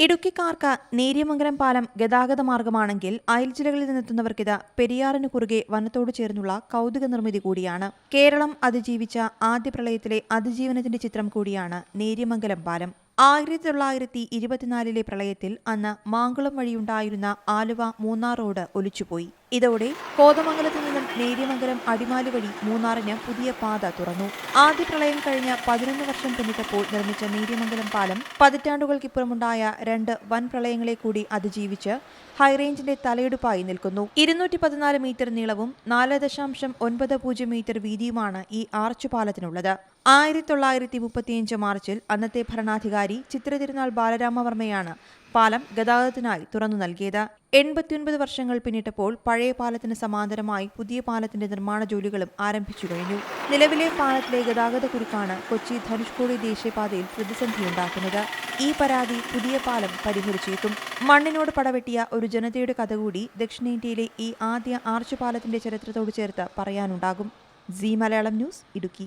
ഇടുക്കിക്കാർക്ക് നേര്യമംഗലം പാലം ഗതാഗത മാർഗമാണെങ്കിൽ അയൽ ജില്ലകളിൽ നിന്നെത്തുന്നവർക്കിത് പെരിയാറിന് കുറുകെ വനത്തോട് ചേർന്നുള്ള കൗതുക നിർമ്മിതി കൂടിയാണ്. കേരളം അതിജീവിച്ച ആദ്യ പ്രളയത്തിലെ അതിജീവനത്തിന്റെ ചിത്രം കൂടിയാണ് നേര്യമംഗലം പാലം. ആയിരത്തി തൊള്ളായിരത്തി ഇരുപത്തിനാലിലെ പ്രളയത്തിൽ അന്ന് മാങ്കുളം വഴിയുണ്ടായിരുന്ന ആലുവ മൂന്നാർ റോഡ് ഒലിച്ചുപോയി. ഇതോടെ കോതമംഗലത്തു നിന്നും നേര്യമംഗലം അടിമാലി വഴി മൂന്നാറിന് പുതിയ പാത തുറന്നു. ആദ്യ പ്രളയം കഴിഞ്ഞ പതിനൊന്ന് വർഷം പിന്നിട്ടപ്പോൾ നിർമ്മിച്ച നേര്യമംഗലം പാലം പതിറ്റാണ്ടുകൾക്കിപ്പുറമുണ്ടായ രണ്ട് വൻ പ്രളയങ്ങളെ കൂടി അതിജീവിച്ച് ഹൈറേഞ്ചിന്റെ തലയെടുപ്പായി നിൽക്കുന്നു. ഇരുന്നൂറ്റി പതിനാല് മീറ്റർ നീളവും നാല് ദശാംശം ഒൻപത് പൂജ്യം മീറ്റർ വീതിയുമാണ് ഈ ആർച്ച് പാലത്തിനുള്ളത്. ആയിരത്തി തൊള്ളായിരത്തി മുപ്പത്തിയഞ്ച് മാർച്ചിൽ അന്നത്തെ ഭരണാധികാരി ചിത്രതിരുനാൾ ബാലരാമവർമ്മയാണ് പാലം ഗതാഗതത്തിനായി തുറന്നു നൽകിയത്. എൺപത്തിയൊൻപത് വർഷങ്ങൾ പിന്നിട്ടപ്പോൾ പഴയ പാലത്തിന് സമാന്തരമായി പുതിയ പാലത്തിന്റെ നിർമ്മാണ ജോലികളും ആരംഭിച്ചു കഴിഞ്ഞു. നിലവിലെ പാലത്തിലെ ഗതാഗത കുരുക്കാണ് കൊച്ചി ധനുഷ്കോടി ദേശീയപാതയിൽ പ്രതിസന്ധിയുണ്ടാക്കുന്നത്. ഈ പരാതി പുതിയ പാലം പരിഹരിച്ചേക്കും. മണ്ണിനോട് പടവെട്ടിയ ഒരു ജനതയുടെ കഥ കൂടി ദക്ഷിണേന്ത്യയിലെ ഈ ആദ്യ ആർച്ച് പാലത്തിന്റെ ചരിത്രത്തോട് ചേർത്ത് പറയാനുണ്ടാകും. C Malayalam news Idukki.